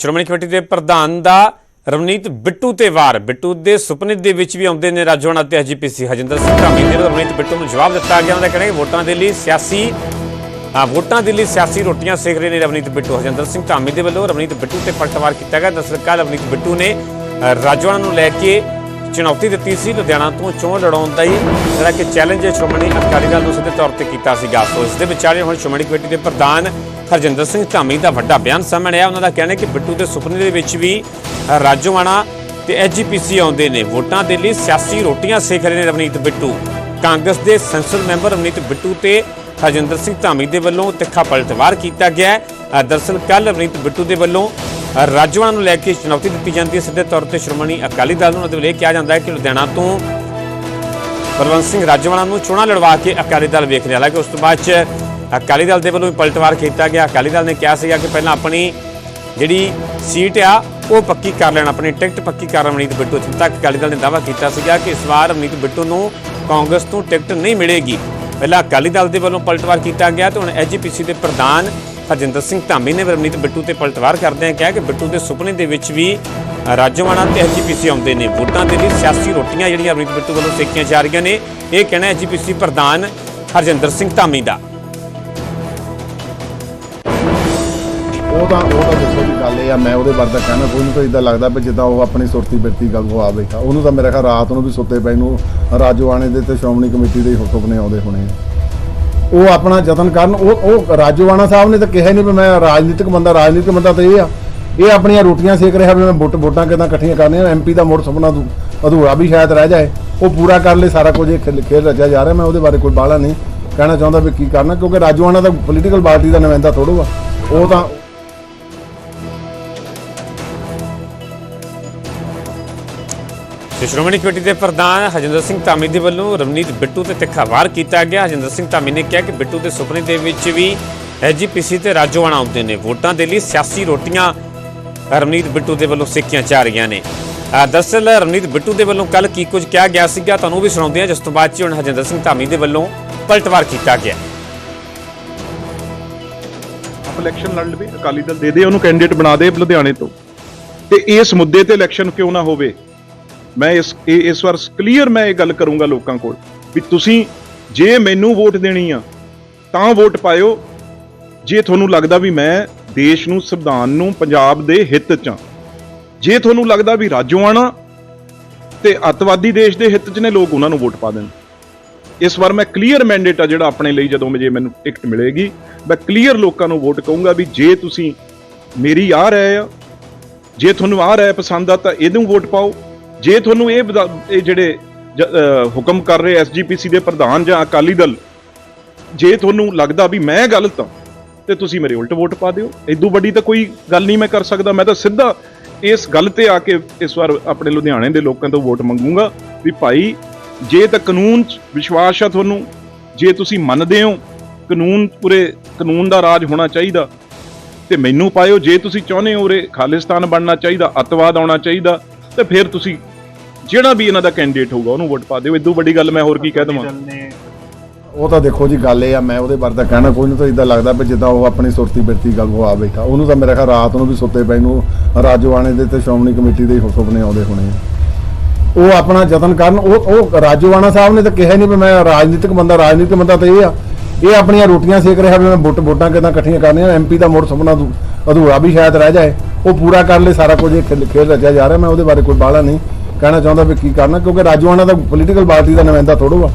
Shiromani committee ਦੇ ਪ੍ਰਧਾਨ ਦਾ ਰਵਨੀਤ ਬਿੱਟੂ ਤੇ ਵਾਰ। ਬਿੱਟੂ ਦੇ ਸੁਪਨੇ ਦੇ ਵਿੱਚ ਵੀ ਆਉਂਦੇ ਨੇ ਰਾਜੋਣਾ ਤੇ ਐਜੀਪੀਸੀ ਹਜਿੰਦਰ ਸਿੰਘ ਧਾਮੀ ਨੇ ਰਵਨੀਤ ਬਿੱਟੂ ਨੂੰ ਜਵਾਬ ਦਿੱਤਾ ਗਿਆ। ਉਹਨਾਂ ਦਾ ਕਹਿਣਾ ਕਿ ਵੋਟਾਂ ਦੇ ਲਈ ਸਿਆਸੀ ਆ ਵੋਟਾਂ ਦੇ ਲਈ ਸਿਆਸੀ ਰੋਟੀਆਂ ਸੇਕ ਰਹੇ ਨੇ ਰਵਨੀਤ ਬਿੱਟੂ। ਹਜਿੰਦਰ ਸਿੰਘ ਧਾਮੀ ਦੇ ਵੱਲੋਂ ਰਵਨੀਤ ਬਿੱਟੂ ਤੇ ਪਲਟਵਾਰ ਕੀਤਾ ਗਿਆ। ਦਰਅਸਲ ਕੱਲ੍ਹ ਰਵਨੀਤ ਬਿੱਟੂ ਨੇ ਅ, ਰਾਜੋਣਾ ਨੂੰ ਲੈ ਕੇ ਚੁਣੌਤੀ ਦਿੱਤੀ ਸੀ ਲੁਧਿਆਣਾ ਤੋਂ ਚੋਣ ਲੜਾਉਣ ਦਾ ਹੀ ਜਿਹੜਾ ਕਿ ਚੈਲੰਜ ਸ਼੍ਰੋਮਣੀ ਅਕਾਲੀ ਦਲ ਨੂੰ ਸਿੱਧੇ ਤੌਰ ਤੇ ਕੀਤਾ ਸੀਗਾ। ਸੋ ਇਸ ਦੇ ਵਿਚਾਲੇ ਹੁਣ ਸ਼੍ਰੋਮਣੀ ਕਮੇਟੀ ਦੇ ਪ੍ਰਧਾਨ ਹਰਜਿੰਦਰ ਸਿੰਘ ਧਾਮੀ ਦਾ ਵੱਡਾ ਬਿਆਨ ਸਾਹਮਣੇ ਆਇਆ। ਉਹਨਾਂ ਦਾ ਕਹਿਣਾ ਹੈ ਕਿ ਬਿੱਟੂ ਦੇ ਸੁਪਨੇ ਦੇ ਵਿੱਚ ਵੀ ਅ, ਰਾਜੋਆਣਾ ਤੇ ਐਜੀਪੀਸੀ ਆਉਂਦੇ ਨੇ। ਵੋਟਾਂ ਦੇ ਲਈ ਸਿਆਸੀ ਰੋਟੀਆਂ ਸੇਖ ਰਹੇ ਨੇ ਰਵਨੀਤ ਬਿੱਟੂ। ਕਾਂਗਰਸ ਦੇ ਸੰਸਦ ਮੈਂਬਰ ਰਵਨੀਤ ਬਿੱਟੂ ਤੇ ਹਰਜਿੰਦਰ ਸਿੰਘ ਧਾਮੀ ਦੇ ਵੱਲੋਂ ਤਿੱਖਾ ਪਲਟਵਾਰ ਕੀਤਾ ਗਿਆ। ਹੈ ਅ, ਦਰਅਸਲ ਕੱਲ੍ਹ ਰਵਨੀਤ ਬਿੱਟੂ ਦੇ ਵੱਲੋਂ ਅ, ਨੂੰ ਲੈ ਕੇ ਚੁਣੌਤੀ ਦਿੱਤੀ ਜਾਂਦੀ ਹੈ। ਸਿੱਧੇ ਤੌਰ ਤੇ ਸ਼੍ਰੋਮਣੀ ਅਕਾਲੀ ਦਲ ਨੂੰ ਉਹਨਾਂ ਦੇ ਵੱਲੋਂ ਇਹ ਕਿਹਾ ਜਾਂਦਾ ਹੈ ਕਿ ਲੁਧਿਆਣਾ ਤੋਂ ਬਲਵੰਤ ਸਿੰਘ ਰਾਜੋਆਣਾ ਨੂੰ ਚੋਣਾਂ ਲੜਵਾ ਕੇ ਅਕਾਲੀ ਦਲ ਵੇਖ ਰਿਹਾ ਹਾਲਾਂਕਿ ਉਸ ਤੋਂ ਬਾਅਦ ਚ ਅਕਾਲੀ ਦਲ ਦੇ ਵੱਲੋਂ ਵੀ ਪਲਟਵਾਰ ਕੀਤਾ ਗਿਆ। ਅਕਾਲੀ ਦਲ ਨੇ ਕਿਹਾ ਸੀਗਾ ਕਿ ਪਹਿਲਾਂ ਆਪਣੀ ਜਿਹੜੀ ਸੀਟ ਆ ਉਹ ਪੱਕੀ ਕਰ ਲੈਣ ਆਪਣੀ ਟਿਕਟ ਪੱਕੀ ਕਰ ਰਵਨੀਤ ਬਿੱਟੂ। ਇੱਥੋਂ ਤੱਕ ਅਕਾਲੀ ਦਲ ਨੇ ਦਾਅਵਾ ਕੀਤਾ ਸੀਗਾ ਕਿ ਇਸ ਵਾਰ ਰਵਨੀਤ ਬਿੱਟੂ ਨੂੰ ਕਾਂਗਰਸ ਤੋਂ ਟਿਕਟ ਨਹੀਂ ਮਿਲੇਗੀ। ਪਹਿਲਾਂ ਅਕਾਲੀ ਦਲ ਦੇ ਵੱਲੋਂ ਪਲਟਵਾਰ ਕੀਤਾ ਗਿਆ ਤੇ ਹੁਣ ਐਜੀਪੀਸੀ ਦੇ ਪ੍ਰਧਾਨ ਹਰਜਿੰਦਰ ਸਿੰਘ ਧਾਮੀ ਨੇ ਰਵਨੀਤ ਬਿੱਟੂ ਤੇ ਪਲਟਵਾਰ ਕਰਦਿਆਂ ਕਿਹਾ ਕਿ ਬਿੱਟੂ ਦੇ ਸੁਪਨੇ ਦੇ ਵਿੱਚ ਵੀ ਰਾਜੋਆਣਾ ਤੇ ਐਜੀਪੀਸੀ ਆਉਂਦੇ ਨੇ। ਵੋਟਾਂ ਦੇ ਲਈ ਸਿਆਸੀ ਰੋਟੀਆਂ ਜਿਹੜੀਆਂ ਰਵਨੀਤ ਬਿੱਟੂ ਵੱਲੋਂ ਸੇਕੀਆਂ ਜਾ ਰਹੀਆਂ ਨੇ, ਇਹ ਕਹਿਣਾ ਐਜੀਪੀਸੀ ਪ੍ਰਧਾਨ ਹਰਜਿੰਦਰ ਸਿੰਘ ਧਾਮੀ ਦਾ। ਉਹ ਤਾਂ ਉਹ ਤਾਂ ਦੱਸੋ ਵੀ ਗੱਲ ਇਹ ਆ, ਮੈਂ ਉਹਦੇ ਬਾਰੇ ਤਾਂ ਕਹਿਣਾ ਕੋਈ ਨਹੀਂ ਤਾਂ ਇਦਾਂ ਲੱਗਦਾ ਵੀ ਜਿੱਦਾਂ ਉਹ ਆਪਣੀ ਸੁਰਤੀ ਬਿਰਤੀ ਗੱਲ ਗਵਾ ਬੈਠਾ ਉਹਨੂੰ ਤਾਂ ਮੇਰਾ ਖਿਆਲ ਰਾਤ ਨੂੰ ਵੀ ਸੁੱਤੇ ਪਏ ਨੂੰ ਰਾਜੋਆਣੇ ਦੇ ਤੇ ਸ਼੍ਰੋਮਣੀ ਕਮੇਟੀ ਦੇ ਹੀ ਸੁਪਨੇ ਆਉਂਦੇ ਹੋਣੇ ਆ। ਉਹ ਆਪਣਾ ਯਤਨ ਕਰਨ, ਉਹ ਉਹ ਰਾਜੋਆਣਾ ਸਾਹਿਬ ਨੇ ਤਾਂ ਕਿਹਾ ਨਹੀਂ ਵੀ ਮੈਂ ਰਾਜਨੀਤਿਕ ਬੰਦਾ ਰਾਜਨੀਤਿਕ ਬੰਦਾ ਤਾਂ ਇਹ ਆ। ਇਹ ਆਪਣੀਆਂ ਰੋਟੀਆਂ ਸੇਕ ਰਿਹਾ ਵੀ ਮੈਂ ਵੋਟ ਵੋਟਾਂ ਕਿਦਾਂ ਇਕੱਠੀਆਂ ਕਰਨੀਆਂ ਐਮਪੀ ਦਾ ਮੁੜ ਸੁਪਨਾ ਅਧੂਰਾ ਵੀ ਸ਼ਾਇਦ ਰਹਿ ਜਾਏ। ਉਹ ਪੂਰਾ ਕਰ ਲਈ ਸਾਰਾ ਕੁਝ ਇਹ ਖੇਲ ਖੇਲ ਰਚਿਆ ਜਾ ਰਿਹਾ, ਮੈਂ ਉਹਦੇ ਬਾਰੇ ਕੋਈ ਬਾਹਲਾ ਨਹੀਂ ਕਹਿਣਾ ਚਾਹੁੰਦਾ ਵੀ ਕੀ ਕਰਨਾ, ਕਿਉਂਕਿ ਰਾਜੋਆਣਾ ਤਾਂ ਪੋਲੀਟੀਕਲ ਪਾਰਟੀ ਦਾ ਨੁਮਾਇੰਦਾ ਥੋੜੋ ਆ ਉਹ ਤਾਂ ਸ਼੍ਰੋਮਣੀ ਕਮੇਟੀ ਦੇ ਪ੍ਰਧਾਨ ਹਰਜਿੰਦਰ ਸਿੰਘ ਧਾਮੀ ਦੇ ਵੱਲੋਂ ਰਵਨੀਤ ਬਿੱਟੂ ਤੇ ਤਿੱਖਾ ਵਾਰ ਕੀਤਾ ਗਿਆ। ਹਰਜਿੰਦਰ ਸਿੰਘ ਧਾਮੀ ਨੇ ਕਿਹਾ ਕਿ ਬਿੱਟੂ ਦੇ ਸੁਪਨੇ ਦੇ ਵਿੱਚ ਵੀ ਐਜੀਪੀਸੀ ਤੇ ਰਾਜੋਆਣਾ ਆਉਂਦੇ ਨੇ। ਵੋਟਾਂ ਦੇ ਲਈ ਸਿਆਸੀ ਰੋਟੀਆਂ ਰਵਨੀਤ ਬਿੱਟੂ ਦੇ ਵੱਲੋਂ ਸਿੱਖੀਆਂ ਜਾ ਰਹੀਆਂ ਨੇ। ਅ, ਦਰਅਸਲ ਬਿੱਟੂ ਦੇ ਵੱਲੋਂ ਕੱਲ ਕੀ ਕੁਝ ਕਿਹਾ ਗਿਆ ਸੀਗਾ ਤੁਹਾਨੂੰ ਉਹ ਵੀ ਸੁਣਾਉਂਦੇ ਹਾਂ ਜਿਸ ਤੋਂ ਬਾਅਦ ਚ ਹੁਣ ਹਰਜਿੰਦਰ ਸਿੰਘ ਧਾਮੀ ਦੇ ਵੱਲੋਂ ਪਲਟਵਾਰ ਕੀਤਾ ਗਿਆ। ਆਪ ਇਲੈਕਸ਼ਨ ਲੜ ਲਵੇ ਅਕਾਲੀ ਦਲ ਦੇ ਦੇ ਉਹਨੂੰ ਕੈਂਡੀਡੇਟ ਬਣਾ ਦੇ ਲੁਧਿਆਣੇ ਤੋਂ। ਤੇ ਇਸ ਮੁੱਦੇ ਤੇ ਇਲੈਕਸ਼ਨ ਕਿਉਂ ਨਾ ਹੋਵੇ? ਮੈਂ ਇਸ, ਇਹ- ਇਸ ਵਾਰ ਕਲੀਅਰ ਮੈਂ ਇਹ ਗੱਲ ਕਰੂੰਗਾ ਲੋਕਾਂ ਕੋਲ ਵੀ ਤੁਸੀਂ ਜੇ ਮੈਨੂੰ ਵੋਟ ਦੇਣੀ ਆ, ਤਾਂ ਵੋਟ ਪਾਇਓ। ਜੇ ਤੁਹਾਨੂੰ ਲੱਗਦਾ ਵੀ ਮੈਂ ਦੇਸ਼ ਨੂੰ, ਸੰਵਿਧਾਨ ਨੂੰ, ਪੰਜਾਬ ਦੇ ਹਿੱਤ 'ਚ ਆ, ਜੇ ਤੁਹਾਨੂੰ ਲੱਗਦਾ ਵੀ ਰਾਜੋਆਣਾ ਤੇ ਅੱਤਵਾਦੀ ਦੇਸ਼ ਦੇ ਹਿੱਤ 'ਚ ਨੇ, ਲੋਕ ਉਹਨਾਂ ਨੂੰ ਵੋਟ ਪਾ ਦੇਣ। ਇਸ ਵਾਰ ਮੈਂ ਕਲੀਅਰ ਮੈਂਡੇਟ ਆ ਜਿਹੜਾ ਆਪਣੇ ਲਈ ਜਦੋਂ ਜੇ ਮੈਨੂੰ ਟਿਕਟ ਮਿਲੇਗੀ, ਮੈਂ ਕਲੀਅਰ ਲੋਕਾਂ ਨੂੰ ਵੋਟ ਕਹੂੰਗਾ ਵੀ ਜੇ ਤੁਸੀਂ ਮੇਰੀ ਆ ਰਹੇ ਆ, ਜੇ ਤੁਹਾਨੂੰ ਆ ਰਿਹਾ ਪਸੰਦ ਆ, ਤਾਂ ਇਹਨੂੰ ਵੋਟ ਪਾਓ। ਜੇ ਤੁਹਾਨੂੰ ਇਹ ਬਦਾ- ਇਹ ਜਿਹੜੇ ਹੁਕਮ ਕਰ ਰਹੇ ਐਸਜੀਪੀਸੀ ਦੇ ਪ੍ਰਧਾਨ ਜਾਂ ਅਕਾਲੀ ਦਲ, ਜੇ ਤੁਹਾਨੂੰ ਲੱਗਦਾ ਵੀ ਮੈਂ ਗਲਤ ਹਾਂ, ਤੇ ਤੁਸੀਂ ਮੇਰੇ ਉਲਟ ਵੋਟ ਪਾ ਦਿਓ। ਇਦੋਂ ਵੱਡੀ ਤਾਂ ਕੋਈ ਗੱਲ ਨਹੀਂ ਮੈਂ ਕਰ ਸਕਦਾ। ਮੈਂ ਤਾਂ ਸਿੱਧਾ ਇਸ ਗੱਲ ਤੇ ਆ ਕੇ ਇਸ ਵਾਰ ਆਪਣੇ ਲੁਧਿਆਣੇ ਦੇ ਲੋਕਾਂ ਤੋਂ ਵੋਟ ਮੰਗੂੰਗਾ ਵੀ ਭਾਈ, ਜੇ ਤਾਂ ਕਾਨੂੰਨ 'ਚ ਵਿਸ਼ਵਾਸ ਆ ਤੁਹਾਨੂੰ, ਜੇ ਤੁਸੀਂ ਮੰਨਦੇ ਹੋ, ਕਾਨੂੰਨ ਪੂਰੇ, ਕਾਨੂੰਨ ਦਾ ਰਾਜ ਹੋਣਾ ਚਾਹੀਦਾ, ਤੇ ਮੈਨੂੰ ਪਾਇਓ। ਜੇ ਤੁਸੀਂ ਚਾਹੁੰਦੇ ਹੋ ਉਰੇ ਖਾਲਿਸਤਾਨ ਬਣਨਾ ਚਾਹੀਦਾ, ਅੱਤਵਾਦ ਆਉਣਾ ਚਾਹੀਦਾ ਤੇ ਫਿਰ ਤੁਸੀਂ ਜਿਹੜਾ ਵੀ ਇਹਨਾਂ ਦਾ ਕੈਂਡੀਡੇਟ ਹੋਊਗਾ ਉਹਨੂੰ ਵੋਟ ਪਾ ਦਿਓ। ਇਦੋਂ ਵੱਡੀ ਗੱਲ ਮੈਂ ਹੋਰ ਕੀ ਕਹਿ ਦਵਾਂ? ਉਹ ਤਾਂ ਦੇਖੋ ਜੀ ਗੱਲ ਇਹ ਆ ਮੈਂ ਉਹਦੇ ਬਾਰੇ ਤਾਂ ਕਹਿਣਾ ਕੋਈ ਨਹੀਂ ਤਾਂ ਇਦਾਂ ਲੱਗਦਾ ਵੀ ਜਿੱਦਾਂ ਉਹ ਆਪਣੀ ਸੁਰਤੀ ਬਿਰਤੀ ਗੱਲ ਗਵਾ ਬੈਠਾ। ਉਹਨੂੰ ਤਾਂ ਮੇਰੇ ਖਿਆਲ ਰਾਤ ਨੂੰ ਵੀ ਸੁੱਤੇ ਪਏ ਨੂੰ ਰਾਜੋਆਣੇ ਦੇ ਤੇ ਸ਼੍ਰੋਮਣੀ ਕਮੇਟੀ ਦੇ ਹੀ ਸੁਪਨੇ ਆਉਂਦੇ ਹੋਣੇ ਆ। ਉਹ ਆਪਣਾ ਯਤਨ ਕਰਨ ਉਹ ਉਹ ਰਾਜੋਆਣਾ ਸਾਹਿਬ ਨੇ ਤਾਂ ਕਿਹਾ ਨਹੀਂ ਵੀ ਮੈਂ ਰਾਜਨੀਤਿਕ ਬੰਦਾ ਰਾਜਨੀਤਿਕ ਬੰਦਾ ਤਾਂ ਇਹ ਆ। ਇਹ ਆਪਣੀਆਂ ਰੋਟੀਆਂ ਸੇਕ ਰਿਹਾ ਵੀ ਮੈਂ ਵੋਟ ਵੋਟਾਂ ਕਿਦਾਂ ਇਕੱਠੀਆਂ ਕਰਨੀਆਂ ਐਮਪੀ ਦਾ ਮੁੜ ਸੁਪਨਾ ਅਧੂ- ਅਧੂਰਾ ਵੀ ਸ਼ਾਇਦ ਰਹਿ ਜਾਏ। ਉਹ ਪੂਰਾ ਕਰਨ ਲਈ ਸਾਰਾ ਕੁਝ ਇਹ ਖੇਲ ਖੇਲ ਰਚਿਆ ਜਾ ਰਿਹਾ, ਮੈਂ ਉਹਦੇ ਬਾਰੇ ਕੋਈ ਬਾਹਲਾ ਨਹੀਂ ਕਹਿਣਾ ਚਾਹੁੰਦਾ ਵੀ ਕੀ ਕਰਨਾ, ਕਿਉਂਕਿ ਰਾਜੋਆਣਾ ਤਾਂ ਪੋਲੀਟੀਕਲ ਪਾਰਟੀ ਦਾ ਨੁਮਾਇੰਦਾ ਥੋੜੋ ਆ